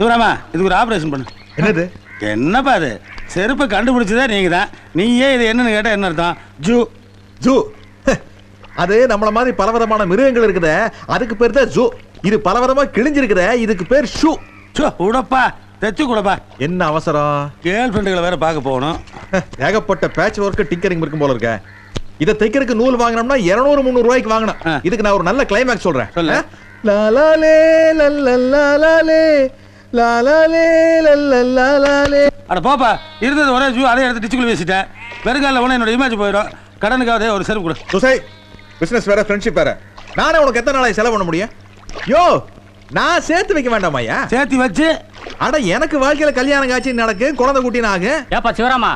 சிவராமா இதுக்கு ஒரு ஆபரேஷன் பண்ணு. என்னது? என்னப்பா அது? செருப்பை கண்டுபிடிச்சதே நீங்க தான் நீயே இது என்னன்னு கேட்டா என்ன அர்த்தம்? ஜூ. ஜூ. அது நம்மள மாதிரி பலவிதமான மிருகங்கள் இருக்குதே அதுக்கு பேர் தான் ஜூ. இது பலவிதமா கிழிஞ்சிருக்குதே இதுக்கு பேர் ஷூ. சோ உடப்பா தைச்சு கூடப்பா. என்ன அவசரம்? கேர்ள் ஃப்ரெண்டுகளை வேற பார்க்க போகணும். ஏகப்பட்ட பேட்ச் ஒர்க் டிங்கரிங் இருக்கும் போல இருக்க. இதை தைக்கிறதுக்கு நூல் வாங்கினோம்னா 200 முந்நூறு ரூபாய்க்கு வாங்கணும் ஆ. இதுக்கு நான் ஒரு நல்ல கிளைமேக்ஸ் சொல்றேன். சொல்லு. ஆ? லா லா லே லா லா லா லா லே லா. லா லே லா லா லா லா லே அட போப்பா இருந்தது ஒரே ஜூ அதை எடுத்து டிச்சுக்குள்ள வச்சுட்டேன் வெறுங்கால உடனே என்னோட இமேஜ் போயிடும். கடனுக்காவது ஒரு செருப்பு கொடு. சுசை பிசினஸ் வேற ஃப்ரெண்ட்ஷிப் வேற. நானே உனக்கு எத்தனை நாளைக்கு செலவு பண்ண முடியும்? யோ நான் சேர்த்து வைக்க வேண்டாமாய்யா சேர்த்து வச்சு? அட எனக்கு வாழ்க்கையில கல்யாணம் காட்சி நடக்கு குழந்தை குட்டின்னு ஆகும் ஏப்பா சிவராமா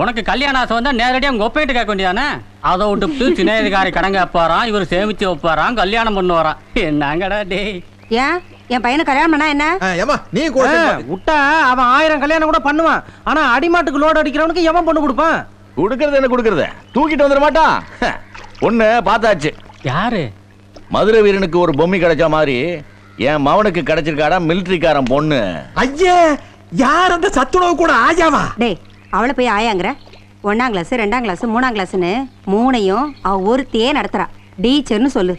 உனக்கு கல்யாண ஆசை வந்தா நேரடியா உங்க ஒப்பையிட்டு கேட்க வேண்டியதானே? அதை விட்டுட்டு சின்னதிகாரி கடங்க வைப்பாராம் இவர் சேமிச்சு வைப்பாராம் கல்யாணம் பண்ணுவாராம் என்னங்கடா டேய். ஏன்? என் பையனை கல்யாணம் பண்ணா என்ன? ஆ, ஏம்மா நீ கூட. விட்டா அவன் ஆயிரம் கல்யாணம் கூட பண்ணுவான். ஆனா அடிமாட்டுக்கு லோடு அடிக்கிறவனுக்கு எவன் பொண்ணு கொடுப்பான்? கொடுக்கறது என்ன கொடுக்கறது? தூக்கிட்டு வந்துட மாட்டான் பொண்ணு பார்த்தாச்சு. யாரு? மதுரை வீரனுக்கு ஒரு பொம்மை கிடைச்ச மாதிரி என் மவனுக்கு கிடைச்சிருக்காடா மிலிட்ரிக்காரன் பொண்ணு. ஐயே யார் அந்த சத்துணவு கூட ஆயாவா? டேய் அவளை போய் ஆயாங்கிற. ஒன்னாம் கிளாஸ் ரெண்டாம் கிளாஸ் மூணாம் கிளாஸ்னு மூணையும் அவ ஒருத்தையே நடத்துறா. டீச்சர்னு சொல்லு.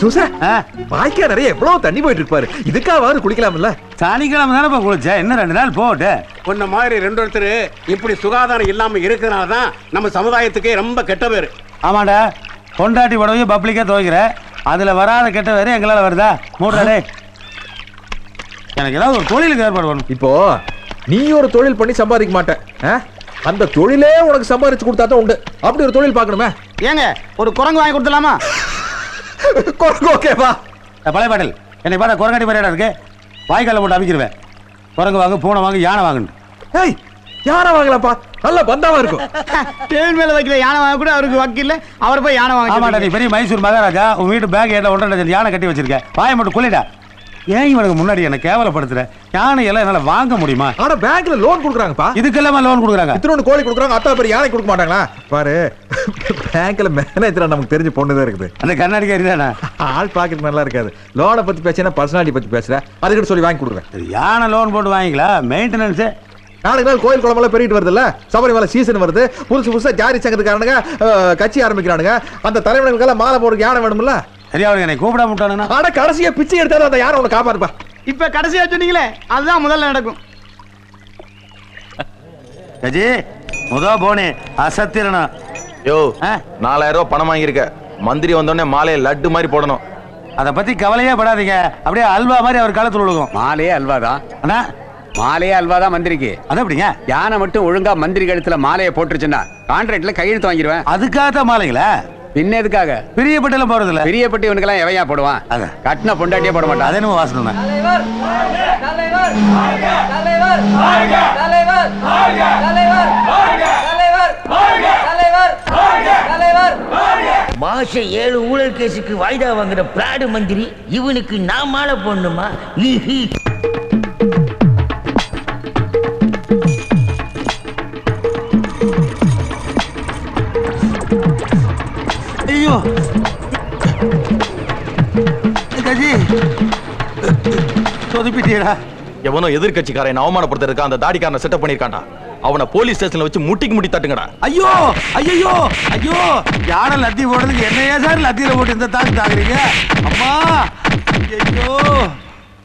சூசா ஆ, வாய்க்கா நிறைய எவ்வளவு தண்ணி போயிட்டு இருப்பாரு இதுக்காவது குளிக்கலாம்ல? சனிக்கிழமை தானேப்பா குளிச்சேன் இன்னும் ரெண்டு நாள் போட்டு. உன்ன மாதிரி ரெண்டு ஒருத்தர் இப்படி சுகாதாரம் இல்லாம இருக்கிறனால தான் நம்ம சமுதாயத்துக்கே ரொம்ப கெட்ட பேரு. ஆமாடா. பொண்டாட்டி புடவையும் பப்ளிக்காக துவைக்கிற. அதில் வராத கெட்ட வேறு எங்களால் வருதா? மூடுறாடே எனக்கு ஏதாவது ஒரு தொழிலுக்கு ஏற்பாடு பண்ணணும் இப்போ நீ ஒரு தொழில் பண்ணி சம்பாதிக்க மாட்ட. ஆ? அந்த தொழிலே உனக்கு சம்பாதிச்சு கொடுத்தா தான் உண்டு. அப்படி ஒரு தொழில் பார்க்கணுமே. ஏங்க ஒரு குரங்கு வாங்கி கொடுத்துலாமா ஓகேவா பழைய பாட்டில் என்னை பார்த்தா குரங்காட்டி மாதிரியா இருக்கு? வாய்க்கால போட்டு அமைக்கிருவேன் குரங்கு வாங்க பூனை வாங்க யானை வாங்கணும் ஏய் யாரை வாங்கலாம்ப்பா நல்ல பந்தாவா இருக்கும். டேபிள் மேல வைக்கிற யானை வாங்க கூட அவருக்கு வக்கீல்ல அவர் போய் யானை ஆமாடா நீ பெரிய மைசூர் மகாராஜா உன் வீட்டு பேக் ஏட்ட ஒன்றரை யானை கட்டி வச்சிருக்க. வாயை மட்டும் கொள்ளிடா. ஏன் இவனுக்கு முன்னாடி என்ன கேவலப்படுத்துற? யானை எல்லாம் என்னால வாங்க முடியுமா? ஆனா பேங்க்ல லோன் கொடுக்குறாங்கப்பா. இதுக்கெல்லாம் லோன் கொடுக்குறாங்க? இத்தனை கோழி கொடுக்குறாங்க அத்தா பேர் யானை கொடுக்க மாட்டாங்களா? பாரு பேங்க்ல மேனேஜர் நமக்கு தெரிஞ்ச பொண்ணு தான் இருக்குது. அந்த கண்ணாடிக்காரி தானே? ஆள் பாக்கெட் நல்லா இருக்காது. லோனை பத்தி பேசினா பர்சனாலிட்டி பத்தி பேசுற. அதுக்கிட்ட சொல்லி வாங்கி கொடுக்குறேன். யானை லோன் போட்டு வாங்கிக்கலாம் மெயின்டெனன்ஸு நாளைக்கு நாள் கோயில் குளமெல்லாம் பெருகிட்டு வருதுல்ல? சபரிமலை சீசன் வருது. புதுசு புதுசா ஜாரி சங்கத்துக்காரனுங்க கட்சி ஆரம்பிக்கிறானுங்க. அந்த தலைவனுக்கெல்லாம் மாலை போடுறதுக்கு யானை வேணும்ல? சரியா அவனுக்கு என்னை கூப்பிட முட்டானுன்னா ஆனா கடைசியா பிச்சை எடுத்தாலும் அந்த யானை உனக்கு காப்பாருப்பா இப்ப கடைசியா சொன்னீங்களே அதுதான் முதல்ல நடக்கும். கஜி முத போனே அசத்திரணும் யோ ஆ? நாலாயிரம் ரூபாய் பணம் வாங்கியிருக்க. மந்திரி வந்தோடனே மாலையை லட்டு மாதிரி போடணும். அதை பத்தி கவலையே படாதீங்க. அப்படியே அல்வா மாதிரி அவர் காலத்துல விழுகும் மாலையே அல்வாதான். அண்ணா? மாலையே அல்வாதான் மந்திரிக்கு. அது எப்படிங்க? யானை மட்டும் ஒழுங்கா மந்திரி கழுத்துல மாலையை போட்டுருச்சுன்னா கான்ட்ராக்ட்ல கையெழுத்து வாங்கிடுவேன் அதுக்காகத்தான் மாலைங்களா? பின்ன எதுக்காக? பிரியப்பட்டெல்லாம் போறது இல்ல பெரிய பட்டி இவனுக்கெல்லாம் எவையா போடுவான்? அதான். கட்டின பொண்டாட்டியே போட மாட்டான். அது என்னமோ வாசனை தான். மாச ஏழு ஊழல் கேஸுக்கு வாய்தா வாங்குற பிராடு மந்திரி இவனுக்கு நான் மாலை போடணுமா? ஐயோ. கஜி சொதுப்பிட்டியடா எவனோ எதிர்க்கட்சிக்காரன் அவமானப்படுத்துறதுக்கு அந்த தாடிக்காரனை செட்டப் பண்ணிருக்கான்டா அவனை போலீஸ் ஸ்டேஷன்ல வச்சு முட்டிக்கு முட்டி தட்டுங்கடா. ஐயோ ஐயோ ஐயோ. யானை லத்தி போடுறதுக்கு என்னையா சார் லத்தியில போட்டு இந்த தாக்கு தாக்குறீங்க? அம்மா. ஐயோ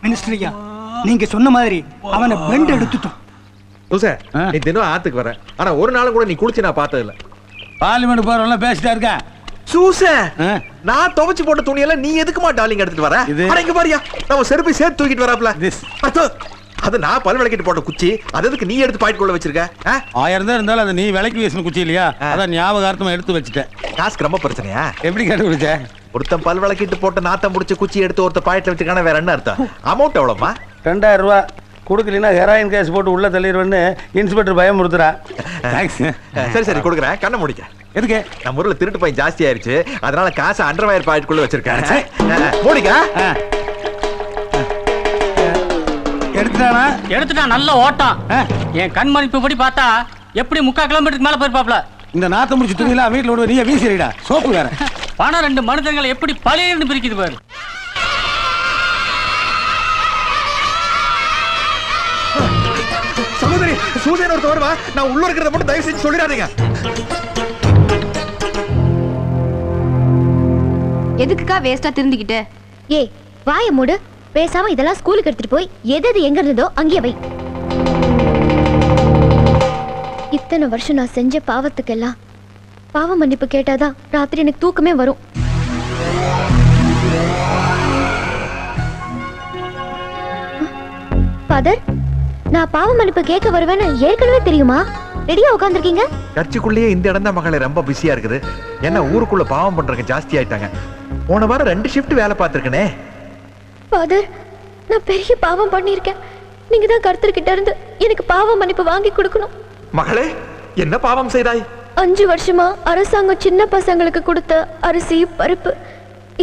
மினிஸ்டரியா நீங்க சொன்ன மாதிரி அவனை பெண்ட் எடுத்துட்டோம். ஆ. நீ தினம் ஆத்துக்கு வர. ஆனா ஒரு நாள் கூட நீ குளிச்சு நான் பார்த்தது இல்ல பார்லிமெண்ட் போறவங்க பேசிட்டா இருக்கேன். சூசே. ஆ. நான் துவைச்சு போட்ட துணியெல்லாம் நீ எதுக்குமா டாலிங் எடுத்துட்டு வர? இது- அட இங்க பாரியா நம்ம செருப்பை சேர்த்து தூக்கிட்டு வராப்ல. அது அது நான் பல் விளக்கிட்டு போட்ட குச்சி. அது எதுக்கு நீ எடுத்து பாயிண்ட் கொள்ள வச்சிருக்க? ஆ? ஆயிரம் தான் இருந்தாலும் அது நீ விலைக்கு வீசின குச்சி இல்லையா? அதான் ஞாபகார்த்தமா எடுத்து வச்சுட்டேன். காசுக்கு ரொம்ப பிரச்சனையா? எப்படி கண்டுபிடிச்ச? ஒருத்தன் பல் விளக்கிட்டு போட்ட நாத்தம் முடிச்ச குச்சி எடுத்து ஒருத்த பாயிண்ட்ல வச்சிருக்கான வேற என்ன அர்த்தம்? அமௌண்ட் எவ்வளவுமா? ரெண்டாயிரம் ரூபா. கொடுக்கலனா ஹெராயின் கேஸ் போட்டு உள்ள தள்ளிடுவேன்னு இன்ஸ்பெக்டர் பயமுறுத்துறா. தேங்க்ஸ் சரி சரி கொடுக்குறேன். கண்ணை முடிக்க. எதுக்கு? நம்ம ஊர்ல திருட்டு பையன் ஜாஸ்தி ஆயிருச்சு. அதனால காசு அண்டர்வயர் பாயிண்ட் குள்ள வச்சிருக்கேன் மூடிக்க. எடுத்துட்டானா? எடுத்துட்டா நல்ல ஓட்டம். ஆ. என் கண் மதிப்பு படி பார்த்தா எப்படி முக்கா கிலோமீட்டருக்கு மேல போயிருப்பாப்ல. இந்த நாத்த முடிச்சு துணியெல்லாம் வீட்டுல விடுவ நீயே வீசிடுடா. சோப்பு வேற. பணம் ரெண்டு மனுஷங்களை எப்படி பழையன்னு பிரிக்குது பாரு. சூரியன் ஒருத்தர் வருவா நான் உள்ள இருக்கிறத மட்டும் தயவு செஞ்சு சொல்லிடாதீங்க. எதுக்குக்கா வேஸ்டா திருந்திக்கிட்டு? ஏய் வாய மூடு. பேசாம இதெல்லாம் ஸ்கூலுக்கு எடுத்துட்டு போய் எது எது எங்க இருந்ததோ அங்கேயே வை. இத்தனை வருஷம் நான் செஞ்ச பாவத்துக்கெல்லாம் பாவ மன்னிப்பு கேட்டாதான் ராத்திரி எனக்கு தூக்கமே வரும். ஃபாதர் நான் பாவ மன்னிப்பு கேட்க வருவேன்னு ஏற்கனவே தெரியுமா? ரெடியா உட்காந்துருக்கீங்க சர்ச்சுக்குள்ளேயே இந்த இடம் தான் மகளே ரொம்ப பிஸியா இருக்குது. என்ன ஊருக்குள்ள பாவம் பண்றவங்க ஜாஸ்தி ஆயிட்டாங்க. போன வாரம் ரெண்டு ஷிஃப்ட் வேலை பார்த்திருக்கனே. ஃபாதர் நான் பெரிய பாவம் பண்ணியிருக்கேன். நீங்க தான் கருத்தர்கிட்ட இருந்து எனக்கு பாவ மன்னிப்பு வாங்கி கொடுக்கணும். மகளே என்ன பாவம் செய்தாய்? அஞ்சு வருஷமா அரசாங்கம் சின்ன பசங்களுக்கு கொடுத்த அரிசி பருப்பு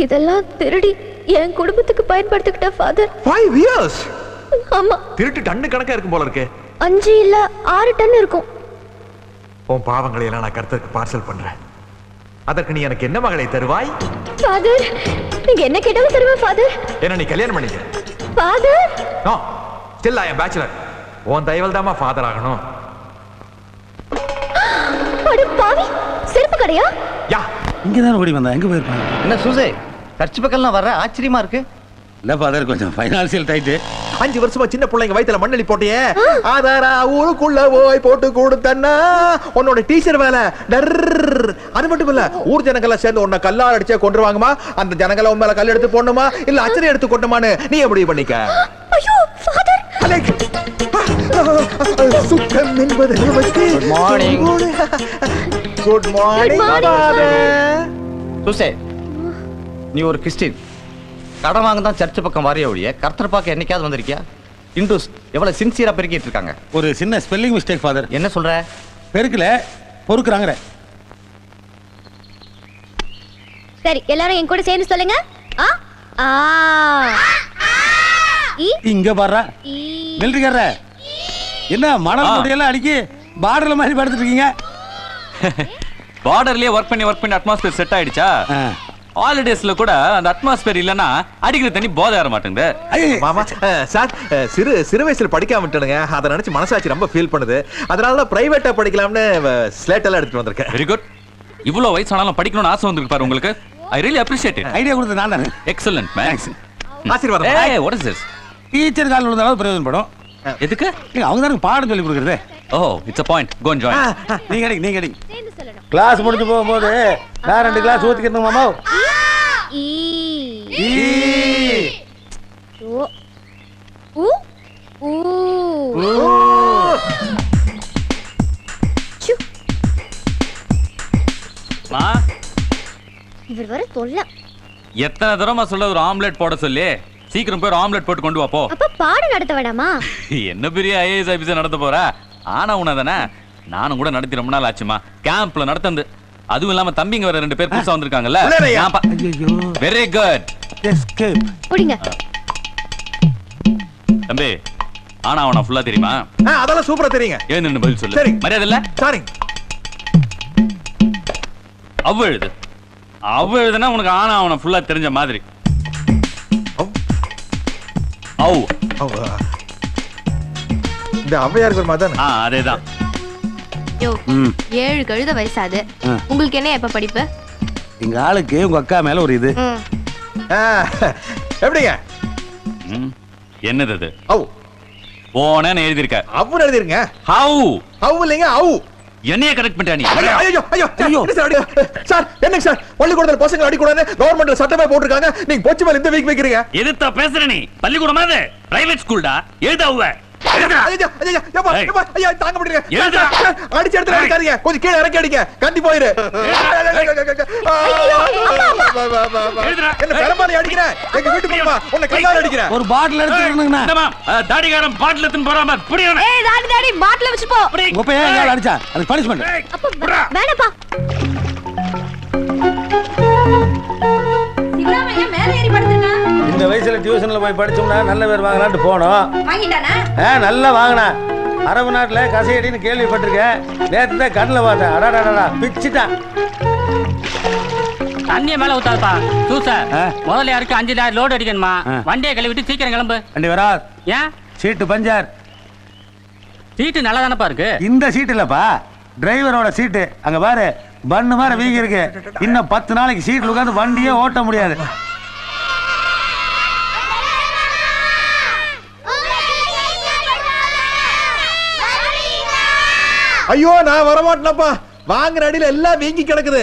இதெல்லாம் திருடி என் குடும்பத்துக்கு பயன்படுத்திக்கிட்ட ஃபாதர் ஃபைவ் இயர்ஸ் ஆமா. திருட்டு டன்னு கணக்கா இருக்கும் போல இருக்கு. அஞ்சு இல்ல ஆறு டன் இருக்கும். உன் பாவங்களை எல்லாம் நான் கருத்துக்கு பார்சல் பண்றேன். அதற்கு நீ எனக்கு என்ன மகளை தருவாய்? ஃபாதர் நீங்க என்ன கேட்டாலும் தருவேன் ஃபாதர் என்ன நீ கல்யாணம் பண்ணிக்க? Father no still I am bachelor உன் தயவல் தாமா ஃபாதர் ஆகணும். அட பாவி செருப்பு கடையா? யா. இங்கதான் ஓடி வந்தா எங்க போயிருப்பாங்க? என்ன சூசே சர்ச் பக்கம்லாம் வர்ற ஆச்சரியமா இருக்கு. இல்ல ஃபாதர் கொஞ்சம் ஃபைனான்சியல் டைட்டு அஞ்சு வருஷமா சின்ன பிள்ளைங்க வயித்துல மண்ணெளி போட்டியே. ஆதாரா ஊருக்குள்ள போய் போட்டு கொடுத்தன்னா உன்னோட டீச்சர் வேலை. டர். அது மட்டும் இல்ல ஊர் ஜனங்கள்லாம் சேர்ந்து உன்னை கல்லால் அடிச்சே கொண்டுருவாங்கம்மா அந்த ஜனங்களை உன் மேல கல் எடுத்து போடணுமா? இல்ல அச்சனை எடுத்து கொண்டுமான்னு நீ முடிவு பண்ணிக்க? ஐயோ ஃபாதர் அலெக். சுத்தம் என்பது குட் மார்னிங் குட் மார்னிங் சூசே நீ ஒரு கிறிஸ்டின். கடன் வாங்க தான் சர்ச் பக்கம் வரைய ஒழிய கர்த்தர் பார்க்க என்னைக்காவது வந்திருக்கியா? இந்துஸ் எவ்வளவு சின்சியரா பெருக்கிட்டு இருக்காங்க. ஒரு சின்ன ஸ்பெல்லிங் மிஸ்டேக் ஃபாதர் என்ன சொல்ற? பெருக்கல பொறுக்குறாங்க சரி எல்லாரும் என் கூட சேர்ந்து சொல்லுங்க. ஆ? ஆ. இ? இங்க பாடுறா. ஈ மிலிட்டரிக்காரர என்ன மணல் முடியெல்லாம் அடிக்கி பார்டர்ல மாதிரி படுத்துட்டு இருக்கீங்க? பார்டர்லயே ஒர்க் பண்ணி ஒர்க் பண்ணி அட்மாஸ்பியர் செட் ஆயிடுச்சா? ஆ. ஹாலிடேஸ்ல கூட அந்த அட்மாஸ்பியர் இல்லனா அடிக்கிற தண்ணி போதை ஏற மாட்டேங்குது. மாமா சார் சிறு சிறு வயசுல படிக்காம விட்டனுங்க அதை நினைச்சு மனசாட்சி ரொம்ப ஃபீல் பண்ணுது. அதனால தான் பிரைவேட்டா படிக்கலாம்னு ஸ்லேட் எல்லாம் எடுத்துட்டு வந்திருக்கேன். வெரி குட் இவ்வளவு வயசானாலும் படிக்கணும்னு ஆசை வந்திருக்கு பாரு உங்களுக்கு. I really appreciate it idea கொடுத்தது நான் தானே? எக்ஸலன்ட் மேன் ஆசீர்வாதம். ஏய் வாட் இஸ் திஸ் டீச்சர் காலில் விழுந்தாலும் பிரயோஜனப்படும். எதுக்கு? அவங்க தானே பாடம் சொல்லி கொடுக்குறது? ஓ it's a point go and join நீங்க நீங்க கிளாஸ் முடிஞ்சு போகும்போது நான் ரெண்டு கிளாஸ் ஊத்திக்கணும் மாமா? ஈ. ஈ. ஓ. ஊ. ஊ. சு, மா. இவர் வர தொல்லை. எத்தனை தடவை சொல்ல ஒரு ஆம்லெட் போட சொல்லி. சீக்கிரம் போய் ஆம்லெட் போட்டு கொண்டு வா போ. அப்ப பாடம் நடத்த வேண்டாமா என்ன பெரிய ஐஏஎஸ் ஆபீசர் நடத்த போற? ஆனா உன தானே நானும் கூட நடத்தி ரொம்ப நாள் ஆச்சுமா. கேம்ப்ல நடத்தந்து. அதுவும் இல்லாம தம்பிங்க வேற ரெண்டு பேர் புதுசா வந்திருக்காங்கல்ல. வெரி குட் புடிங்க. தம்பி ஆனா அவன ஃபுல்லா தெரியுமா? அதெல்லாம் சூப்பரா தெரியுங்க. எழுந்து பதில் சொல்லு. சரி. மரியாதை இல்ல? சாரி அவ எழுது. அவ எழுதுனா உனக்கு ஆனா அவன ஃபுல்லா தெரிஞ்ச மாதிரி. அவ். இந்த ஔவையார் பெருமா தான் அதேதான். யோ ஏழு கழுத வயசாது. உங்களுக்கு என்ன எப்ப படிப்பு? எங்க ஆளுக்கு உங்க அக்கா மேல ஒரு இது. எப்படிங்க. என்னது அது? அவு போனேன்னு எழுதியிருக்க. அவுன்னு எழுதிருங்க. ஹவு. அவு இல்லைங்க அவு என்னைய கரெக்ட் பண்ணிட்டா நீ? ஐயோ ஐயோ ஐயோ சார் என்னங்க சார்? பள்ளிக்கூடத்துல பசங்க அடிக்கூடாது கவர்மெண்ட்ல சட்டமே போட்டிருக்காங்க. நீங்க பொச்சு மேல இந்த வீக் வைக்கிறீங்க. எதிர்த்தா பேசுற நீ? பள்ளிக்கூடம் பிரைவேட் ஸ்கூல்டா எழுத தாங்க முடியல. அடிச்ச ஏய். அடிக்காதீங்க கொஞ்சம் கீழே இறக்கி அடிங்க. கண்டி போயிரு. என்ன பெரும்பாலும் அடிக்கிறேன் எங்க வீட்டுக்கு போமா உன்னை கையால அடிக்கிறேன். ஒரு பாட்டில் அஹ், தாடிக்காரன் பாட்டில் எடுத்துன்னு போறாம புரியணும் ஏய் தாடி தாடி பாட்டில வச்சு போ. அடிச்சா? அது பனிஷ்மெண்ட் அப்ப வேணாப்பா. மேல ஏறி படுத்துருக்கான் இந்த வயசுல டியூஷன்ல போய் படிச்சோம்னா நல்ல பேர் வாங்கலான்ட்டு போனோம். வாங்கிட்டானா? ஆ நல்லா வாங்கினா. அரபு நாட்டுல கசையடின்னு கேள்விப்பட்டிருக்கேன். நேத்து தான் கண்ணில் பார்த்தேன். அடாடாடா பிச்சுட்டான். தண்ணிய மேல ஊத்தாதுப்பா. சூச. முதல்ல யாருக்கு அஞ்சு லாரி லோடு அடிக்கணுமா. வண்டியை கழுவிட்டு சீக்கிரம் கிளம்பு. வண்டி வரா. ஏன்? சீட்டு பஞ்சர். சீட்டு நல்லா தானப்பா இருக்கு? இந்த சீட் இல்லப்பா. டிரைவரோட சீட்டு. அங்க பாரு பண்ணு மாதிரி வீங்கி இருக்கு இன்னும் பத்து நாளைக்கு சீட்ல உட்காந்து வண்டியே ஓட்ட முடியாது. ஐயோ நான் வரமாட்டேனப்பா. வாங்குற அடியில எல்லாம் வீங்கி கிடக்குது.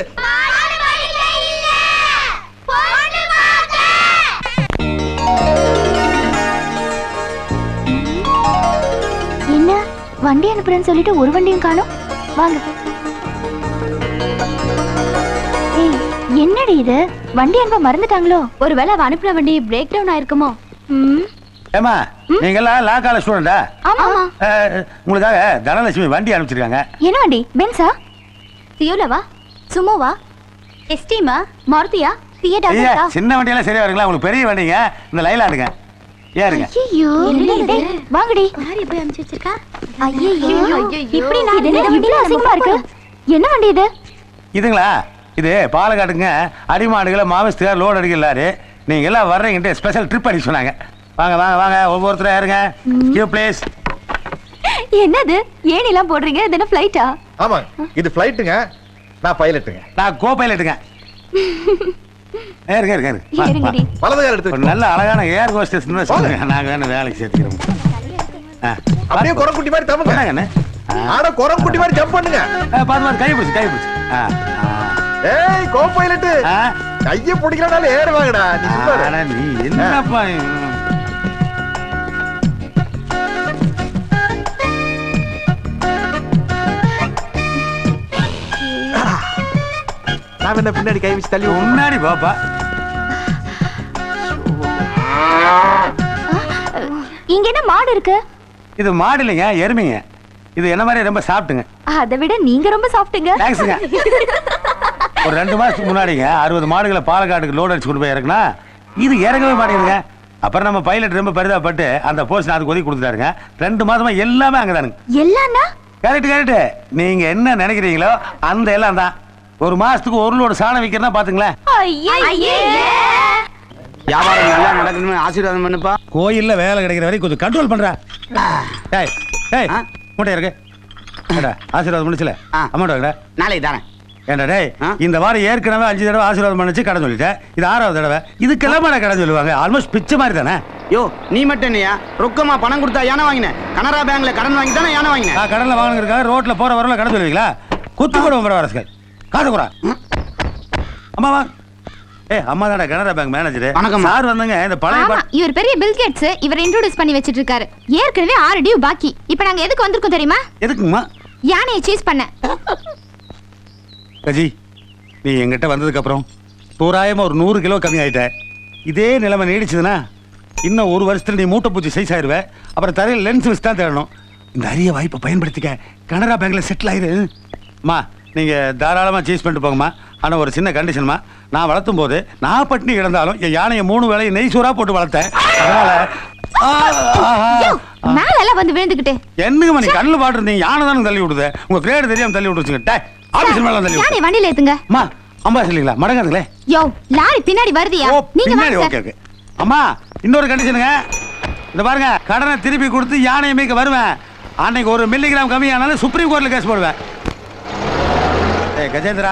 என்ன? வண்டி அனுப்புறேன்னு சொல்லிட்டு ஒரு வண்டியும் காணும். வாங்க. என்னடி இது? வண்டி அனுப்ப மறந்துட்டாங்களோ? ஒருவேளை அவ அனுப்பின வண்டி பிரேக் டவுன் ஆயிருக்குமோ? ம்? ஏமா நீங்க எல்லாம் லா காலேஜ் ஸ்டூடெண்டா ஆமா. உங்களுக்காக தனலட்சுமி வண்டி அனுப்பிச்சிருக்காங்க. என்ன வண்டி பென்ஸா தியோலவா? சுமோவா? எஸ்டிமா? மாருதியா? தியேட்டா சின்ன வண்டியெல்லாம் சரியா வருங்களா? உங்களுக்கு பெரிய வண்டிங்க. இந்த லைலாடுங்க ஏறுங்க ஐயோ வாங்கடி யார் இப்படி அனுப்பிச்சு வச்சிருக்கா? ஐயோ இப்படி நான் இது என்ன வண்டி அசிங்கமா இருக்கு என்ன வண்டி இது? இதுங்களா? இது பாலக்காட்டுங்க. அடிமாடுகளை மாவஸ்தியார் லோடு அடிக்கலாரு. நீங்க எல்லாம் வர்றீங்கன்ட்டு ஸ்பெஷல் ட்ரிப் அடிக்க சொன்னாங்க. வாங்க வாங்க வாங்க. ஒவ்வொருத்தரும் ஏறுங்க கியூ பிளேஸ் என்னது? ஏணிலாம் போடுறீங்க? இது என்ன ஃப்ளைட்டா ஆமா இது ஃபிளைட்டுங்க நான் பைலட்டுங்க நான் கோ பைலட்டுங்க ஏறுங்க ஏறுங்க ஏறுங்க. இருங்கடி வலது கால் ஒரு எடுத்து நல்ல அழகான ஏர் ஹோஸ்டஸ் சொல்லுங்க நாங்க வேணும் வேலைக்கு சேர்த்துக்கிறோம். ஆ, அப்படியே குரங்குட்டி மாதிரி தமுங்க கொண்டாங்கண்ணே. ஆ, ஆனா குரங்குட்டி மாதிரி ஜம்ப் பண்ணுங்க. ஆ, பார்த்து பார்த்து கை பிடிச்சு கை பிடிச்சு. ஆ, ஏய் கோ பைலட்டு ஆ. கைய பிடிக்கிறனால ஏறுவாங்கடா நீ ஆ, சும்மா இரு. அட, நீ என்னப்பா நான் என்ன பின்னாடி கை வச்சு தள்ளி? முன்னாடி பாப்பா இங்க என்ன மாடு இருக்கு? இது மாடு இல்லைங்க எருமைங்க. இது என்ன மாதிரி ரொம்ப சாப்பிட்டுங்க. அதை விட நீங்க ரொம்ப சாப்பிட்டீங்க. தேங்க்ஸுங்க ஒரு ரெண்டு மாசத்துக்கு முன்னாடிங்க அறுபது மாடுகளை பாலக்காட்டுக்கு லோடு அடிச்சு கொண்டு போய் இறக்குனா இது இறங்கவே மாட்டேங்குதுங்க. அப்புறம் நம்ம பைலட் ரொம்ப பெரிதாப்பட்டு அந்த போஸ்ட் அதுக்கு ஒதுக்கி கொடுத்துட்டாருங்க. ரெண்டு மாசமா எல்லாமே அங்கதானுங்க. எல்லாம்னா கரெக்ட் கரெக்ட் நீங்க என்ன நினைக்கிறீங்களோ அந்த எல்லாம் தான். ஒரு மாசத்துக்கு ஒரு லோடு சாணம் விற்கிறதா பாத்துங்களேன். ஐயே. வியாபாரம் நல்லா நடக்கணும்னு ஆசீர்வாதம் பண்ணுப்பா. கோயில்ல வேலை கிடைக்கிற வரைக்கும் கொஞ்சம் கண்ட்ரோல் பண்ற. டேய் டேய் ஆ? மூட்டை இருக்கு ஏண்டா, ஆசீர்வாதம் முடிச்சல ஆ. அமௌண்ட் வாங்கடா. நாளைக்கு தரேன். ஏண்டா டேய் ஆ? இந்த வாரம் ஏற்கனவே அஞ்சு தடவை ஆசீர்வாதம் பண்ணிச்சு கடன் சொல்லிட்டேன். இது ஆறாவது தடவை. இதுக்கெல்லாம் நான் கடன் சொல்லுவாங்க. ஆல்மோஸ்ட் பிச்சை மாதிரி தானே? யோ நீ மட்டும் என்னையா? ரொக்கமா பணம் கொடுத்தா யானை வாங்கினேன் கனரா பேங்க்ல கடன் வாங்கி தானே யானை வாங்கினேன் கடன்ல வாங்கிருக்காங்க ரோட்ல போற வரல கடன் சொல்லுவீங்களா? குத்து போடுவோம் அரசுகள் காது குறா அம்மா வா. ஏ அம்மா கனரா பேங்க் மேனேஜர் வணக்கம். சார் வந்தங்க இந்த பழைய ஆமா இவர் பெரிய பில் கேட்ஸ் இவர் இன்ட்ரோடியூஸ் பண்ணி வச்சிட்டு இருக்காரு ஏற்கனவே ஆறு டியூ பாக்கி. இப்போ நாங்க எதுக்கு வந்திருக்கோம் தெரியுமா? எதுக்குமா யானையை சீஸ் பண்ண. கஜி நீ எங்கிட்ட வந்ததுக்கு அப்புறம் தோராயமா ஒரு நூறு கிலோ கம்மி ஆயிட்ட. இதே நிலைமை நீடிச்சதுன்னா இன்னும் ஒரு வருஷத்துல நீ மூட்டை பூச்சி சைஸ் ஆயிருவ. அப்புறம் தரையில் லென்ஸ் வச்சு தான் தேடணும். இந்த அரிய வாய்ப்பை பயன்படுத்திக்க கனரா பேங்க்ல செட்டில் ஆயிரு. அம்மா நீங்க தாராளமா சீஸ் பண்ணிட்டு போங்கம்மா. ஆனா ஒரு சின்ன கண்டிஷன்மா நான் வளர்த்தும் போது நான் பட்டினி கிடந்தாலும் என் யானையை மூணு வேளையும் நெய் சோறா போட்டு வளர்த்தேன். அதனால ஆ, ஆ, ஆ, ஆ. மேல எல்லாம் வந்து விழுந்துகிட்டு. என்னங்கம்மா நீ கண்ணில் பாட்டுருந்தீங்க யானை தானே தள்ளி விடுது. உங்க கிரேடு தெரியாம தள்ளி விட்டுருச்சுங்க. டே ஆபீஸ் மேல தள்ளி விட்டு யானை வண்டியில ஏத்துங்க. அம்மா அம்பா இல்லைங்களா மடங்காதுங்களே. யோ லாரி பின்னாடி வருதியா? ஓ நீங்க பின்னாடி வாங்க ஓகே ஓகே. அம்மா இன்னொரு கண்டிஷனுங்க இந்த பாருங்க கடனை திருப்பி கொடுத்து யானையை மீக்க வருவேன். அன்னைக்கு ஒரு மில்லிகிராம் கம்மியானாலும் சுப்ரீம் கோர்ட்ல கேஸ் போடுவேன். ஏய் கஜேந்திரா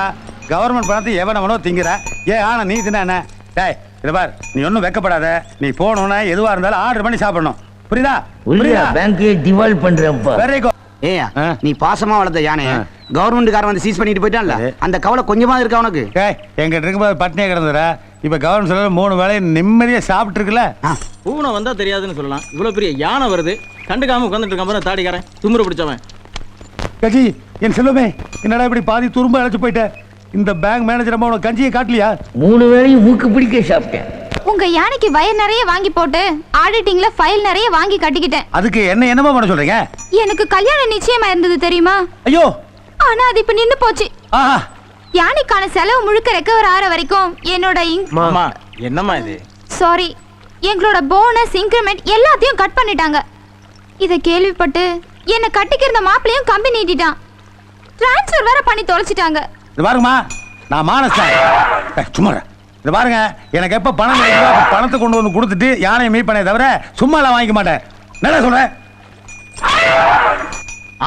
கவர்மெண்ட் பணத்தை எவனவனோ திங்கிற? ஏ ஆனா நீ தின்ன என்ன? டேய் இதை பார் நீ ஒன்றும் வெக்கப்படாத. நீ போகணும்னா எதுவா இருந்தாலும் ஆர்டர் பண்ணி சாப்பிடணும். புரியுதா? புரியுதா? பேங்க்கே திவால் பண்றேன்ப்பா. வெரி குட் ஏயா. நீ பாசமா வளர்த்த யானைய ஆ. கவர்மெண்ட்காரன் வந்து சீஸ் பண்ணிட்டு போயிட்டான்ல. அந்த கவலை கொஞ்சமா இருக்கா உனக்கு? ஏய் எங்கிட்ட இருக்கும்போது பட்னியே கிடந்துற இப்போ கவர்மெண்ட் சொல்ல மூணு வேலையை நிம்மதியாக சாப்பிட்டு இருக்குல்ல. பூனை வந்தா தெரியாதுன்னு சொல்லலாம். இவ்வளவு பெரிய யானை வருது. கண்டுக்காம உட்காந்துட்டு இருக்கான் பாரு தாடிக்காரன். துமுறு பிடிச்சவன். கஜி என் செல்வமே என்னடா இப்படி பாதி துரும்ப அழைச்சு போயிட்ட? இந்த பேங்க் மேனேஜர் அம்மா உனக்கு கஞ்சியை காட்டலையா? மூணு வேளையும் மூக்கு பிடிக்க சாப்பிட்டேன். உங்க யானைக்கு வயர் நிறைய வாங்கி போட்டு ஆடிட்டிங்ல ஃபைல் நிறைய வாங்கி கட்டிக்கிட்டேன். அதுக்கு என்ன என்னமா பண்ண சொல்றீங்க? எனக்கு கல்யாணம் நிச்சயமா இருந்தது தெரியுமா? ஐயோ! ஆனா அது இப்ப நின்னு போச்சு. ஆஹா யானைக்கான செலவு முழுக்க ரெக்கவர் ஆற வரைக்கும் என்னோட மாமா என்னம்மா இது? சாரி எங்களோட போனஸ் இன்க்ரிமெண்ட் எல்லாத்தையும் கட் பண்ணிட்டாங்க. இதை கேள்விப்பட்டு என்ன கட்டிக்கிறத மாப்பிளையும் கம்பி நீட்டிட்டான். டிரான்ஸ்ஃபர் வேற பண்ணி தொலைச்சிட்டாங்க. இது பாருங்கம்மா நான் மானஸ்தான். ஏய், சும்மா. இது பாருங்க எனக்கு எப்ப பணம் கிடைக்குதோ பணத்தை கொண்டு வந்து கொடுத்துட்டு யானையை மீட் பண்ணே தவிர சும்மா எல்லாம் வாங்கிக்க மாட்டேன். என்ன சொல்றேன்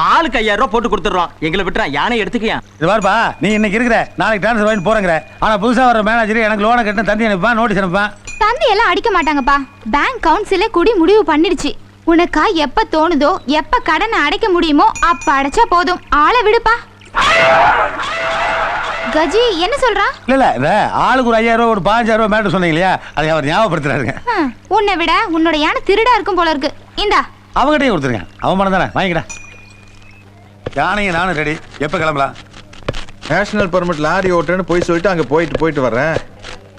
ஆளுக்கு ஐயாயிரம் ரூபாய் போட்டு கொடுத்துறோம் எங்களை விட்டுறா யானை எடுத்துக்கியா? இது பாருப்பா நீ இன்னைக்கு இருக்கிற நாளைக்கு ட்ரான்ஸ்ஃபர் வாங்கி போறேங்கிற. ஆனா புதுசா வர மேனேஜர் எனக்கு லோனை கட்ட தந்தி அனுப்பான் நோட்டீஸ் அனுப்பான் தந்தி எல்லாம் அடிக்க மாட்டாங்கப்பா. பேங்க் கவுன்சிலே கூடி முடிவு பண்ணிடுச்சு. உனக்கா எப்ப தோணுதோ எப்ப கடனை அடைக்க முடியுமோ அப்ப அடைச்சா போதும். ஆளை விடுப்பா. கஜி என்ன சொல்றான் இல்ல இல்ல இந்த ஆளுக்கு ஒரு ஐயாயிரம் ரூபாய் ஒரு பாஞ்சாயிரம் ரூபாய் மேட்டர் சொன்னீங்க இல்லையா அதை அவர் ஞாபகப்படுத்துறாருங்க. உன்னை விட உன்னோட யானை திருடா இருக்கும் போல இருக்கு. இந்தா. அவங்ககிட்டயே கொடுத்துருங்க. அவன் பணம் தானே? வாங்கிக்கடா. யானையும் நானும் ரெடி எப்ப கிளம்பலாம்? நேஷனல் பெர்மிட் லாரி ஓட்டுன்னு போய் சொல்லிட்டு அங்க போயிட்டு போயிட்டு வர்றேன்.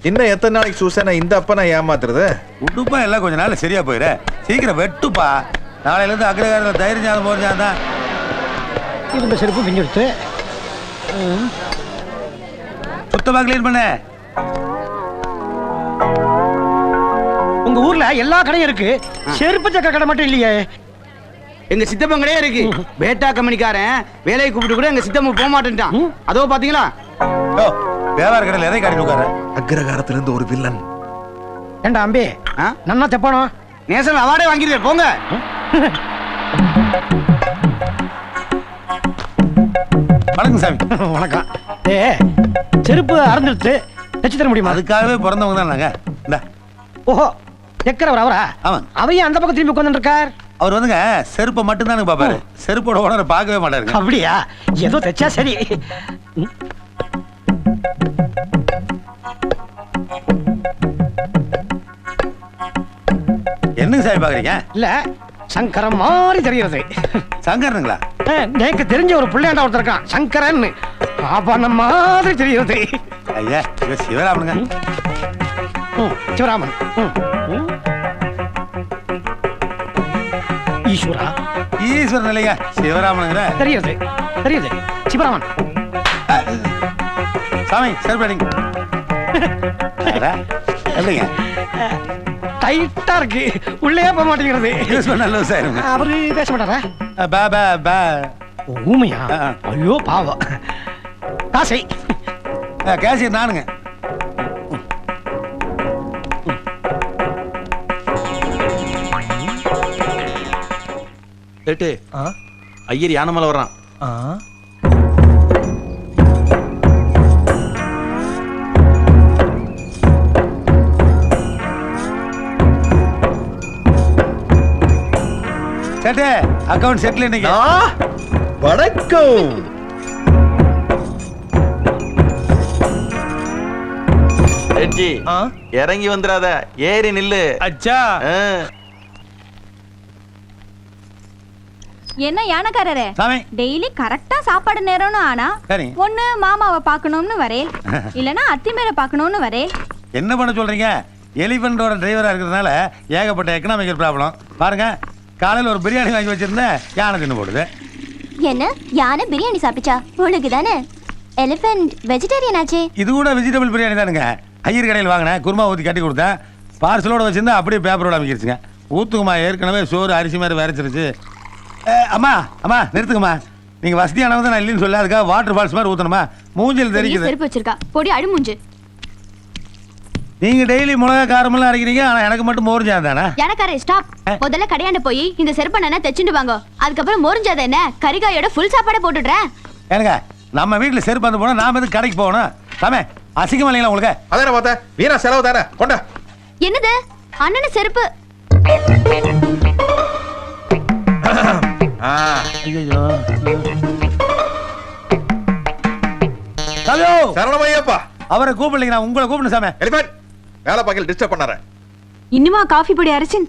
இன்னும் எத்தனை நாளைக்கு சூசை நான் இந்த அப்ப நான் ஏமாத்துறது? உடுப்பா எல்லாம் கொஞ்ச நாள் சரியா போயிடு சீக்கிரம் வெட்டுப்பா. நாளையில இருந்து அக்ரகாரத்தில் தைரியம் ஜாதம் போர் ஜாதம் இருந்த செருப்பு பிஞ்சிடுச்சு சுத்தமா கிளீன் பண்ணு. உங்க ஊர்ல எல்லா கடையும் இருக்கு. செருப்பு சக்க கடை மட்டும் இல்லையே. எங்க சித்தப்பன் கடையே இருக்கு. பேட்டா கம்பெனிக்காரன். வேலையை கூப்பிட்டு கூட எங்க சித்தப்பன் போக மாட்டேன்ட்டான். அதோ பாத்தீங்களா? வியாபார கடையில் எதை காட்டிட்டு உட்கார? அக்ரகாரத்துல இருந்து ஒரு வில்லன். ஏண்டா அம்பி? ஆ? நன்னா தெப்பானோ? நேஷனல் அவார்டே வாங்கிருக்கேன் போங்க. வணக்கம் சாமி. வணக்கம். ஏ செருப்பு அறந்துடுச்சு தச்சு தர முடியுமா? அதுக்காகவே பிறந்தவங்க தான் நாங்க. இந்தா. ஓஹோ எக்கரவர் அவரா? ஆமாங்க. அவையும் அந்த பக்கம் திரும்பி உட்கார்ந்து இருக்கார் அவர் வந்துங்க செருப்பை மட்டும் தானுங்க பாப்பாரு செருப்போட ஓனரை பார்க்கவே மாட்டாருங்க. அப்படியா? ஏதோ தைச்சா சரி. என்னங்க சாமி பாக்குறீங்க இல்ல சங்கரம் மாதிரி தெரிகிறது. சங்கரனுங்களா? எனக்கு தெரிஞ்ச ஒரு பிள்ளையாண்டா ஒருத்தர் இருக்கான் சங்கரன் பாப்பான மாதிரி தெரிகிறது. ஐயா இவ சிவராமனுங்க. சிவராமன். ஈஸ்வரா? ஈஸ்வரன் இல்லைங்க சிவராமனுங்கிற. தெரியுது தெரியுது சிவராமன். சாமி அட, எப்படிங்க டைட்டா இருக்கு. உள்ளே போக மாட்டேங்கிறது. பண்ண நல்ல சாயிருங்க அவரு பேச மாட்டாரா? பா பா பா. ஊமையா. ஐயோ பாவம். காசை. கேசியர் நானுங்க. ஏட்டு ஐயர் யானை மேல வர்றான். சேட்டு அக்கவுண்ட் செட்டில் இன்னைக்கு. வணக்கம். ரெட்ஜி இறங்கி வந்துடாத. ஏறி நில்லு. அச்சா. ஆ. என்ன யானைக்காரரே? சாமி. டெய்லி கரெக்டா சாப்பாடு நேரம்னு ஆனா சரி. ஒண்ணு மாமாவை பார்க்கணும்னு வரேன் இல்லனா அத்திமேரை பார்க்கணும்னு வரேன் என்ன பண்ண சொல்றீங்க? எலிபெண்டோட டிரைவரா இருக்கிறதுனால ஏகப்பட்ட எக்கனாமிக்கல் ப்ராப்ளம் பாருங்க. காலையில் ஒரு பிரியாணி வாங்கி வச்சிருந்தேன். யானை தின்னு போடுது. என்ன? யானை பிரியாணி சாப்பிச்சா? உனக்கு தானே எலிஃபென்ட் வெஜிடேரியன் ஆச்சே. இது கூட வெஜிடபிள் பிரியாணி தானுங்க. ஐயர் கடையில் வாங்கினேன். குருமா ஊற்றி கட்டி கொடுத்தேன். பார்சலோட வச்சிருந்தா அப்படியே பேப்பரோட அமைக்கிருச்சுங்க ஊத்துக்குமா ஏற்கனவே சோறு அரிசி மாதிரி விரைச்சிருச்சு. அம்மா அம்மா நிறுத்துங்கம்மா நீங்கள் வசதியானவங்க நான் இல்லைன்னு சொல்ல அதுக்காக வாட்டர் ஃபால்ஸ் மாதிரி ஊற்றணுமா மூஞ்சில் தெரிக்குது செருப்பு வச்சிருக்கா. பொடி அழுமுஞ்சு. நீங்கள் டெய்லி மிளகா காரமெல்லாம் அரைக்கிறீங்க. ஆனால் எனக்கு மட்டும் மோர்ஜா தானே? யானைக்காரே ஸ்டாப் முதல்ல கடையாண்ட போய் இந்த செருப்பை நானே தைச்சுட்டு வாங்க. அதுக்கப்புறம் மோரிஞ்சாத என்ன? கறிகாயோட ஃபுல் சாப்பாடே போட்டுடுறேன் ஏனுங்க நம்ம வீட்டில் செருப்பு வந்து போனால் நாம எதுக்கு கடைக்கு போகணும்? தாமே அசிங்கம் இல்லைங்களா உங்களுக்கு? அதானே பார்த்தேன். வீணா செலவு தானே? கொண்டா. என்னது? அண்ணனு செருப்பு. சாமியோ சரணமையப்பா அவரை கூப்பிடலைங்க நான் உங்களை கூப்பிடணும் சாமி. எலிபென்ட் வேலை பார்க்கல டிஸ்டர்ப் பண்ணார இன்னுமா காஃபி பொடி அரைச்சின்?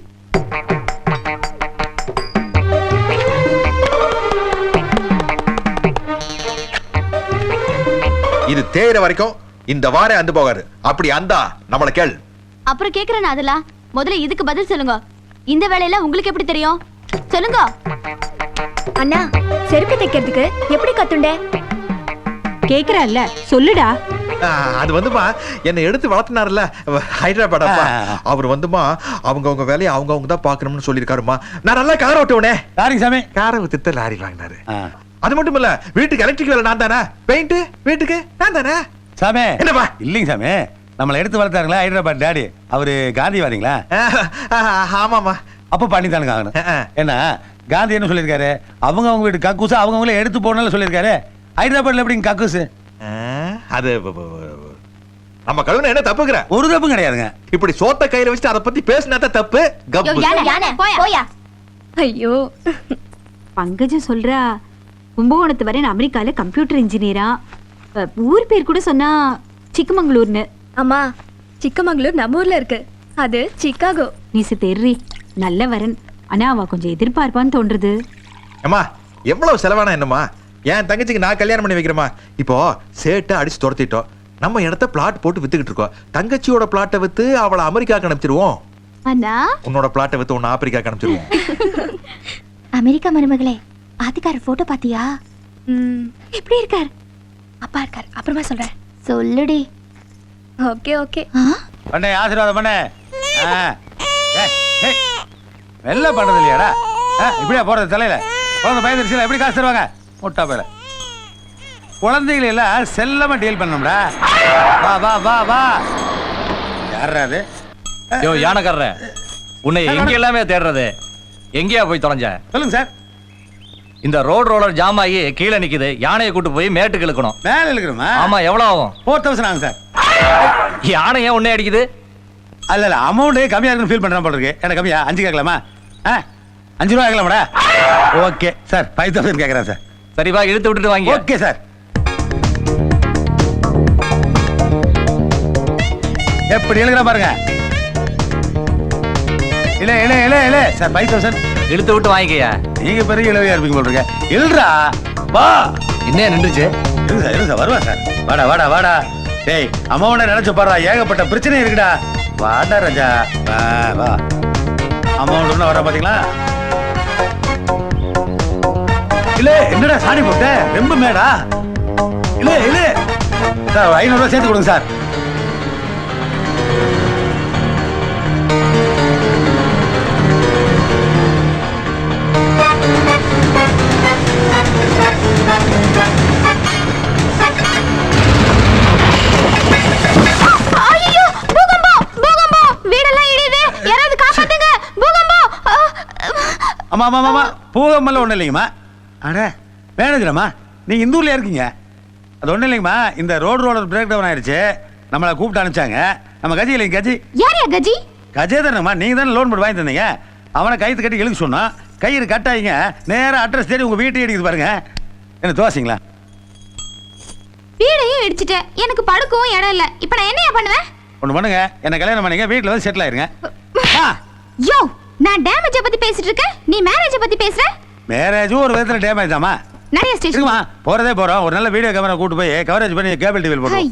இது தேயிற வரைக்கும் இந்த வாரே அந்து போகாது. அப்படி அந்தா நம்மள கேள். அப்புறம் கேக்குறேன் அதெல்லாம். முதல்ல இதுக்கு பதில் சொல்லுங்க. இந்த வேலையில உங்களுக்கு எப்படி தெரியும்? சொல்லுங்க. அண்ணா செருப்பு தைக்கிறதுக்கு எப்படி கத்துண்டே? கேக்குறல்ல சொல்லுடா. அது வந்துமா என்னை எடுத்து வளர்த்தினார்ல ஹைதராபாத் அப்பா. அவர் வந்துமா அவங்க அவங்க வேலையை அவங்க அவங்க தான் பார்க்கணும்னு சொல்லியிருக்காருமா. நான் நல்லா காரை ஓட்டுவனே. யாருங்க சாமி. காரை வித்துட்டு லாரி வாங்கினாரு. அது மட்டும் இல்ல வீட்டுக்கு எலக்ட்ரிக் வேலை நான் தானே? பெயிண்ட் வீட்டுக்கு நான் தானே? சாமி. என்னப்பா? இல்லைங்க சாமி. நம்மளை எடுத்து வளர்த்தாருங்களா ஹைதராபாத் டாடி? அவரு காந்திவாதிங்களா? ஆமாமா அப்ப பண்ணி தானுங்க ஆகணும். ஆ. ஏன்னா காந்தி என்ன சொல்லியிருக்காரு? அவங்க அவங்க வீட்டு கக்கூசு அவங்க அவங்களே எடுத்து போனாலும் சொல்லியிருக்காரு. ஹைதராபாத்ல எப்படிங்க கக்கூசு? அது நம்ம கழுவுன என்ன தப்புங்கிற? ஒரு தப்பும் கிடையாதுங்க. இப்படி சோத்த கையில வச்சுட்டு அதை பத்தி பேசினா தான் தப்பு? ஐயோ. பங்கஜம் சொல்றா கும்பகோணத்து வரேன் அமெரிக்கால கம்ப்யூட்டர் இன்ஜினியரா ஊர் பேர் கூட சொன்னா சிக்கமங்களூர்னு. அம்மா சிக்கமங்களூர் நம்ம ஊர்ல இருக்கு. அது சிக்காகோ. நீசு தெர்ரி நல்ல வரன். ஆனா அவ கொஞ்சம் எதிர்பார்ப்பான்னு தோன்றுது. அம்மா எவ்வளவு செலவானா என்னம்மா? என் தங்கச்சிக்கு நான் கல்யாணம் பண்ணி வைக்கிறேமா இப்போ சேட்டை அடிச்சு துரத்திட்டோம். நம்ம இடத்த பிளாட் போட்டு வித்துக்கிட்டு இருக்கோம்? தங்கச்சியோட பிளாட்டை வித்து அவளை அமெரிக்காக்கு அனுப்பிச்சிருவோம். அண்ணா. உன்னோட பிளாட்டை வித்து உன்னை ஆப்பிரிக்காக்கு அனுப்பிச்சிருவோம். அமெரிக்கா மருமகளே ஆதிக்கார போட்டோ பாத்தியா எப்படி இருக்கார்? அப்பா இருக்கார். அப்புறமா சொல்றேன். சொல்லுடி. Okay okay. பண்ணே ஆசீர்வாதம் பண்ணே. வெள்ளை பண்றது இல்லையாடா? ஆ, இப்படியா போறது தலையில? குழந்தை பயந்துருச்சுல எப்படி காசு தருவாங்க? முட்டா போயில குழந்தைகளை எல்லாம் செல்லமா டீல் பண்ணோம்டா வா வா வா வா. யாரா அது? யோ யானைக்காரர. உன்னை எங்க எல்லாமே தேடுறது? எங்கேயா போய் தொலைஞ்ச? சொல்லுங்க சார். இந்த ரோட் ரோலர் ஜாம் ஆகி கீழே நிக்குது. யானையை கூட்டு போய் மேட்டுக்கு இழுக்கணும். மேல இருக்கிறோமா ஆமா எவ்வளவு ஆகும்? ஃபோர் தௌசண்ட் ஆகும் சார். யானை ஏன் உன்னை அடிக்குது? அல்ல இல்ல அமௌண்ட் கம்மியா இருக்குன்னு ஃபீல் பண்றேன் போல இருக்கு. எனக்கு கம்மியா? அஞ்சு கேட்கலாமா? அஞ்சு ரூபா கேட்கலாமாடா? ஓகே சார் ஃபைவ் தௌசண்ட் கேட்குறேன் சார். சரி வா இழுத்து விட்டுட்டு வாங்க. Okay sir. எப்படி எழுதுற பாருங்க. இல்ல இல்ல இல்ல இல்ல சார் ஃபைவ் தௌசண்ட் இழுத்து விட்டு வாங்கிக்கயா? நீங்க பெரிய இளவையா இருப்பீங்க போல இருக்க. எழுதுறா வா. என்ன நின்றுச்சு? இரு சார் இரு சார் வருவா சார். வாடா வாடா வாடா. டேய் அம்மாவனை நினைச்சு பாடுறா. ஏகப்பட்ட பிரச்சனை இருக்குடா. வாடா ராஜா. வா வா. ஒண்ணு வர பாத்தீங்களா? இல்ல என்னடா சாணி போட்ட? ரொம்ப மேடா? இல்ல இல்ல சார் ஐநூறு ரூபாய் சேர்த்து கொடுங்க சார். ஆமா ஆமா ஆமா பூகம்பெல்லாம் ஒண்ணும் இல்லைங்கம்மா. அட மேனேஜரம்மா நீங்க இந்த ஊர்ல இருக்கீங்க? அது ஒண்ணும் இல்லைங்கம்மா இந்த ரோடு ரோலர் பிரேக் டவுன் ஆயிடுச்சு. நம்மளை கூப்பிட்டு அனுப்பிச்சாங்க. நம்ம கஜி இல்லைங்க கஜி. யார் யா கஜி? கஜேதரம்மா நீங்க தானே லோன் போட்டு வாங்கி தந்தீங்க அவனை கைத்து கட்டி இழுக்க சொன்னான். கயிறு கட்டாயிங்க நேரா அட்ரஸ் தேடி உங்க வீட்டை அடிக்குது பாருங்க. என்ன தோசைங்களா வீடையும் இடிச்சிட்டேன் எனக்கு படுக்கவும் இடம் இல்ல. இப்ப நான் என்னையா பண்ணுவேன்? ஒண்ணு பண்ணுங்க. என்ன கல்யாணம் பண்ணீங்க வீட்டுல வந்து செட்டில் ஆயிருங்க. யோ நான் டேமேஜ பத்தி பேசிட்டு இருக்கேன். நீ மேரேஜ பத்தி பேசுற? மேரேஜும் ஒரு விதத்துல டேமேஜ் ஆமா நிறைய ஸ்டேஷன் போறதே போறோம். ஒரு நல்ல வீடியோ கேமரா கூட்டு போய் கவரேஜ் பண்ணி கேபிள் டிவியில் போடுவோம்